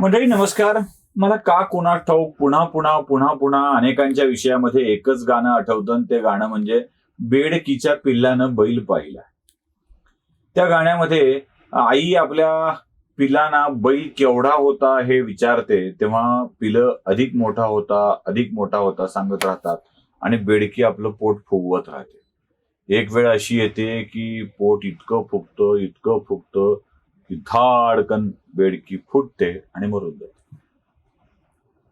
मंडळी नमस्कार. मला का कोणा ठाऊक पुन्हा पुन्हा पुन्हा पुन्हा अनेकांच्या विषयामध्ये एकच गाणं आठवतं ते गाणं म्हणजे बेडकीच्या पिल्लानं बैल पाहिला. त्या गाण्यामध्ये आई आपल्या पिलांना बैल केवढा होता हे विचारते तेव्हा पिलं अधिक मोठा होता अधिक मोठा होता सांगत राहतात आणि बेडकी आपलं पोट फुगवत राहते. एक वेळ अशी येते की पोट इतकं फुगतं इतकं फुगतं की धाडकन बेडकी फुटते आणि मरून जाते.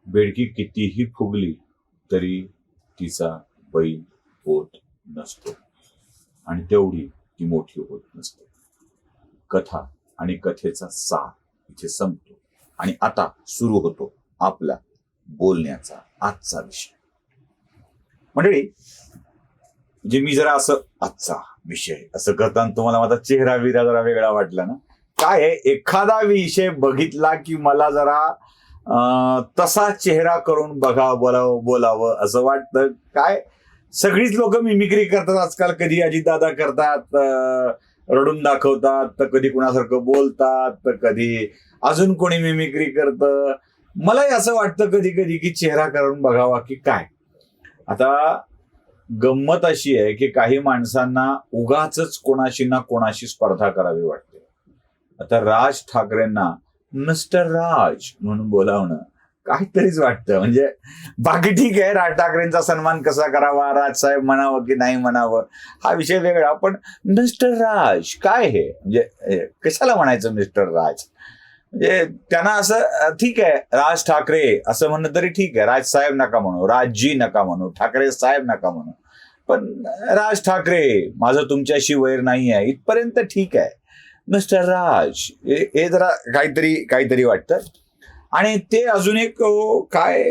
बेडकी कितीही फुगली तरी तिचा बैल होत नसतो. आणि तेवढी ती मोठी होत नसते. कथा आणि कथेचा सार इथे संपतो. आणि आता सुरू होतो आपला बोलण्याचा आजचा विषय. मंडळी म्हणजे मी जरा असं आजचा विषय असं करताना तुम्हाला माझा चेहरा विरा जरा वेगळा वाटला ना? काय आहे? एखादा विषय बघितला की मला जरा तसा चेहरा करून बघावं बोलावं बोलावं असं वाटतं. काय? सगळीच लोक मिमिक्री करतात आजकाल. कधी अजितदादा करतात रडून दाखवतात तर कधी कुणासारखं बोलतात तर कधी अजून कोणी मिमिक्री करतं. मलाही असं वाटतं कधी कधी की चेहरा करून बघावा की काय? आता गंमत अशी आहे की काही माणसांना उगाच कोणाशी ना कोणाशी स्पर्धा करावी वाटते. आता राज ठाकरेंना मिस्टर राज म्हणून बोलावणं काहीतरीच वाटतं. म्हणजे बाकी ठीक आहे राज ठाकरेंचा सन्मान कसा करावा राजसाहेब म्हणावं की नाही म्हणावं हा विषय वेगळा. पण मिस्टर राज काय हे? म्हणजे कशाला म्हणायचं मिस्टर राज? म्हणजे त्यांना असं ठीक आहे राज ठाकरे असं म्हणणं तरी ठीक आहे. राज साहेब नका म्हणू राजजी नका म्हणू ठाकरे साहेब नका म्हणू. पण राज ठाकरे माझं तुमच्याशी वैर नाही आहे इथपर्यंत ठीक आहे. मिस्टर राज हे जरा काहीतरी काहीतरी वाटतं. आणि ते अजून एक काय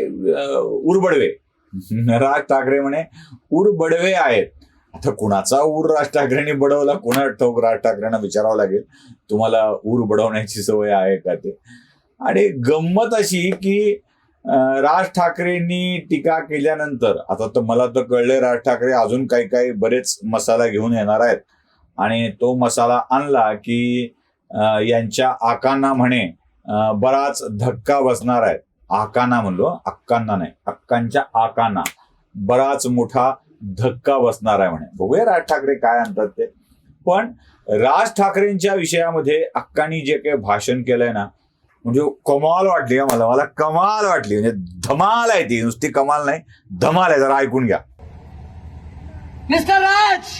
उरबडवे. राज ठाकरे म्हणे उरबडवे आहेत. आता कुणाचा ऊर राज ठाकरेंनी बडवला? कुणा ठाऊक? राज ठाकरेंना विचारावं लागेल. तुम्हाला ऊर बडवण्याची सवय आहे का ते? आणि गंमत अशी की राज ठाकरेंनी टीका केल्यानंतर आता तर मला तर कळले राज ठाकरे अजून काही काही बरेच मसाला घेऊन येणार आहेत. आणि तो मसाला आणला की यांच्या आकांना म्हणे बराच धक्का बसणार आहे आकांना म्हणलो अक्कांना नाही अक्कांच्या आकांना. बराच मोठा धक्का बसणार आहे म्हणे. बघूया राज ठाकरे काय आणतात ते. पण राज ठाकरेंच्या विषयामध्ये अक्कांनी जे काही भाषण केलंय ना म्हणजे कमाल वाटली मला. मला कमाल वाटली. म्हणजे धमाल आहे ती. नुसती कमाल नाही धमाल आहे. जरा ऐकून घ्या. मिस्टर राज!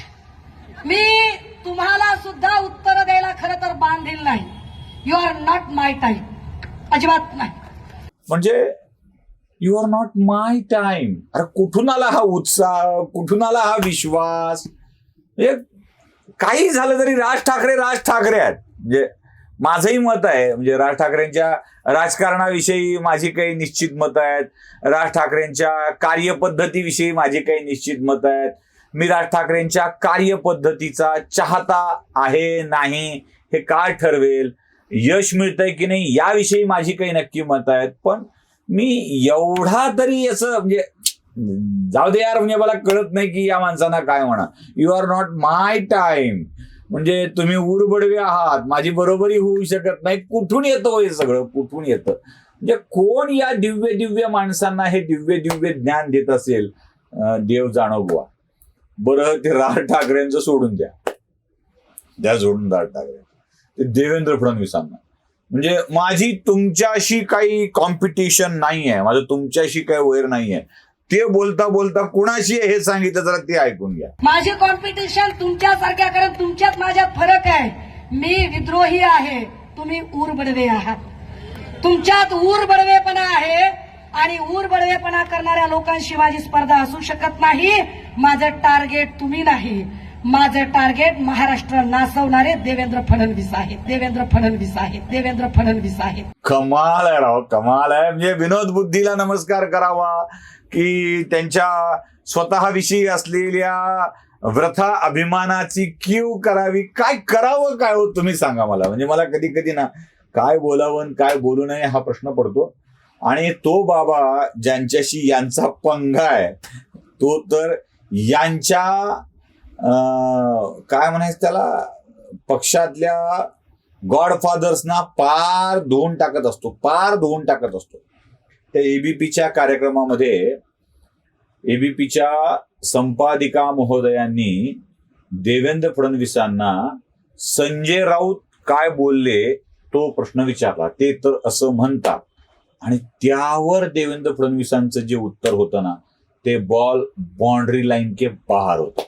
मी तुम्हाला सुद्धा उत्तर द्यायला खरं तर बांधील नाही. You are not my time अजिबात नाही. म्हणजे you are not my time अरे कुठून आला हा उत्साह? कुठून आला हा विश्वास? म्हणजे काही झालं तरी राज ठाकरे राज ठाकरे आहेत. म्हणजे माझंही मत आहे. म्हणजे राज ठाकरेंच्या राजकारणाविषयी माझी काही निश्चित मतं आहेत. राज ठाकरेंच्या कार्यपद्धतीविषयी माझी काही निश्चित मत आहेत. मी राज ठाकरेंच्या कार्यपद्धतीचा चाहता आहे नाही हे काय ठरवेल? यश मिळतंय की नाही याविषयी माझी काही नक्की मत आहेत पण मी एवढा तरी असं म्हणजे जाऊ दे यार म्हणजे मला कळत नाही की या माणसांना काय म्हणा you are not my time म्हणजे तुम्ही उरबडवे आहात. माझी बरोबरी होऊ शकत नाही. कुठून येतं हो हे सगळं? कुठून येतं? म्हणजे कोण या दिव्य दिव्य माणसांना हे दिव्य दिव्य ज्ञान देत असेल? देव जाणो बुवा. बरं ते राज ठाकरेंचं सोडून द्या. द्या सोडून राज ठाकरे. ते देवेंद्र फडणवीसांना. म्हणजे माझी तुमच्याशी काही कॉम्पिटिशन नाही आहे माझं तुमच्याशी काही वैर नाही आहे ते बोलता बोलता कुणाशी हे सांगितलं जरा ते ऐकून घ्या. माझे कॉम्पिटिशन तुमच्यासारख्या कारण तुमच्यात माझ्यात फरक आहे. मी विद्रोही आहे. तुम्ही ऊर बडवे आहात. तुमच्यात ऊर बडवेपणा आहे आणि ऊर बडवेपणा करणाऱ्या लोकांशी माझी स्पर्धा असू शकत नाही. माझं टार्गेट तुम्ही नाही. माझं टार्गेट महाराष्ट्र नाचवणारे देवेंद्र फडणवीस आहेत. देवेंद्र फडणवीस आहेत. देवेंद्र फडणवीस आहेत. कमाल आहे राव कमाल आहे. म्हणजे विनोद बुद्धीला नमस्कार करावा की त्यांच्या स्वतःविषयी असलेल्या व्रथा अभिमानाची कीव करावी. काय करावं काय हो तुम्ही सांगा मला. म्हणजे मला कधी कधी ना काय बोलावं आणि काय बोलू नये हा प्रश्न पडतो. आणि तो बाबा ज्यांच्याशी यांचा पंगा आहे तो तर यांच्या अं, काय म्हणायचं त्याला? पक्षातल्या गॉडफादर्सना पार धुवून टाकत असतो पार धुवून टाकत असतो. त्या एबीपीच्या कार्यक्रमामध्ये एबीपीच्या संपादिका महोदयांनी देवेंद्र फडणवीसांना संजय राऊत काय बोलले तो प्रश्न विचारला. ते तर असं म्हणतात. आणि त्यावर देवेंद्र फडणवीसांचं जे उत्तर होतं ना ते बॉल बाउंड्री लाईन के बाहेर होतं.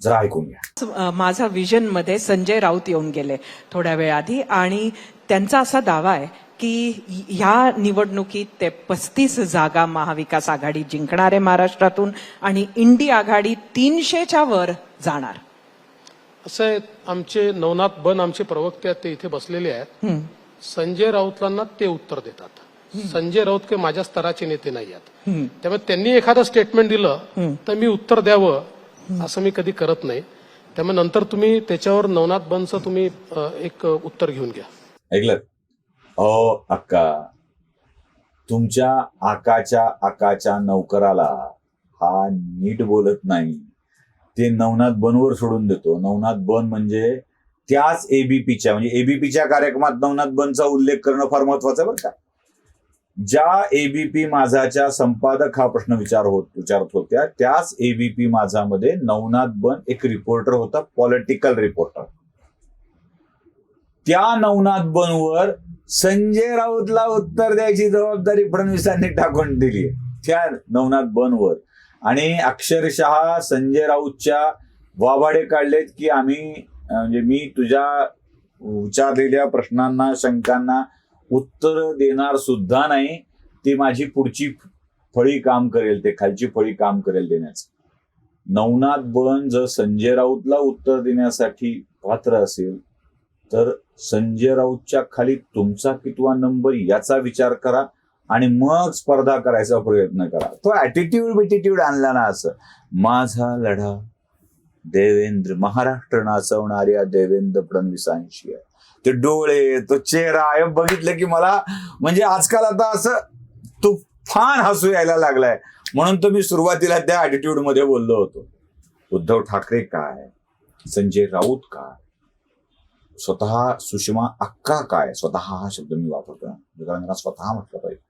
जरा ऐकून घ्या. माझा विजनमध्ये संजय राऊत येऊन गेले थोड्या वेळ आधी आणि त्यांचा असा दावा आहे की ह्या निवडणुकीत ते पस्तीस जागा महाविकास आघाडी जिंकणार आहे महाराष्ट्रातून आणि इंडी आघाडी तीनशेच्या वर जाणार. असं आहे आमचे नवनाथ बन आमचे प्रवक्ते आहेत ते इथे बसलेले आहेत. संजय राऊतलांना ते उत्तर देतात. संजय राऊत काही माझ्या स्तराचे नेते नाही आहेत. त्यामुळे त्यांनी एखादं स्टेटमेंट दिलं तर मी उत्तर द्यावं असं मी कधी करत नाही. त्यामुळे नंतर तुम्ही त्याच्यावर नवनाथ बनचं तुम्ही एक उत्तर घेऊन घ्या. ऐकलं? अ अक्का तुमच्या आकाच्या आकाच्या नौकराला हा नीट बोलत नाही. ते नवनाथ बनवर सोडून देतो. नवनाथ बन म्हणजे त्याच एबीपीच्या म्हणजे एबीपीच्या कार्यक्रमात नवनाथ बनचा उल्लेख करणं फार महत्वाचं आहे बरं का. ज्या एबीपी माझाच्या संपादक हा प्रश्न विचार होत विचारत होत्या त्याच एबीपी माझामध्ये नवनाथ बन एक रिपोर्टर होता पॉलिटिकल रिपोर्टर त्या नवनाथ बनवर संजय राऊतला उत्तर द्यायची जबाबदारी फडणवीसांनी टाकून दिली. त्या नवनाथ बनवर. आणि अक्षरशः संजय राऊतच्या वाभाडे काढलेत की आम्ही म्हणजे मी तुझ्या विचारलेल्या प्रश्नांना शंकांना उत्तर देणार सुद्धा नाही. ती माझी पुढची फळी काम करेल ते खालची फळी काम करेल देण्याचं. नवनाथ बन जर संजय राऊतला उत्तर देण्यासाठी पात्र असेल तर संजय राऊतच्या खाली तुमचा कितवा नंबर याचा विचार करा आणि मग स्पर्धा करायचा प्रयत्न करा. तो ॲटिट्यूड बिटिट्यूड आणला ना असं. माझा लढा देवेंद्र महाराष्ट्र नाचवणाऱ्या देवेंद्र फडणवीसांशी आहे. ते डोळे तो चेहरा हे बघितलं की मला म्हणजे आजकाल आता असं तुफान हसू यायला लागलाय. म्हणून तर मी सुरुवातीला त्या ऍटिट्यूडमध्ये बोललो होतो. उद्धव ठाकरे काय? संजय राऊत काय? स्वतः सुषमा अक्का काय? स्वतः हा शब्द मी वापरतो कारण स्वतः म्हटलं पाहिजे.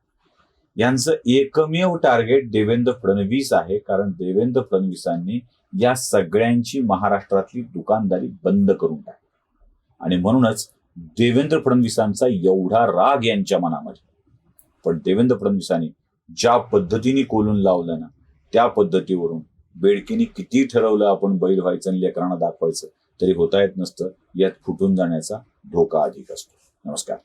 यांचं एकमेव टार्गेट देवेंद्र फडणवीस आहे कारण देवेंद्र फडणवीसांनी या सगळ्यांची महाराष्ट्रातली दुकानदारी बंद करून टाकली. आणि म्हणूनच देवेंद्र फडणवीसांचा एवढा राग यांच्या मनामध्ये. पण देवेंद्र फडणवीसांनी ज्या पद्धतीने कोलून लावलं ना त्या पद्धतीवरून बेडकीने किती ठरवलं आपण बैल व्हायचं आणि लेकरांना दाखवायचं तरी होता येत नसतं यात फुटून जाण्याचा धोका अधिक असतो. नमस्कार.